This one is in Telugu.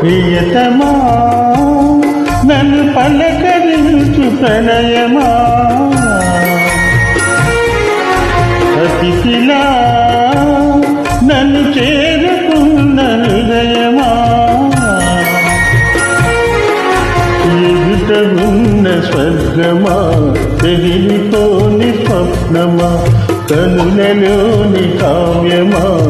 ప్రియతమా నన్ను పలకరించు ప్రణయమా. అతిథిలా నన్ను చేరుకున్న హృదయమా. ఎదుట ఉన్న స్వర్గమా తెలివితోని స్వప్నమా కనులలోని కావ్యమా.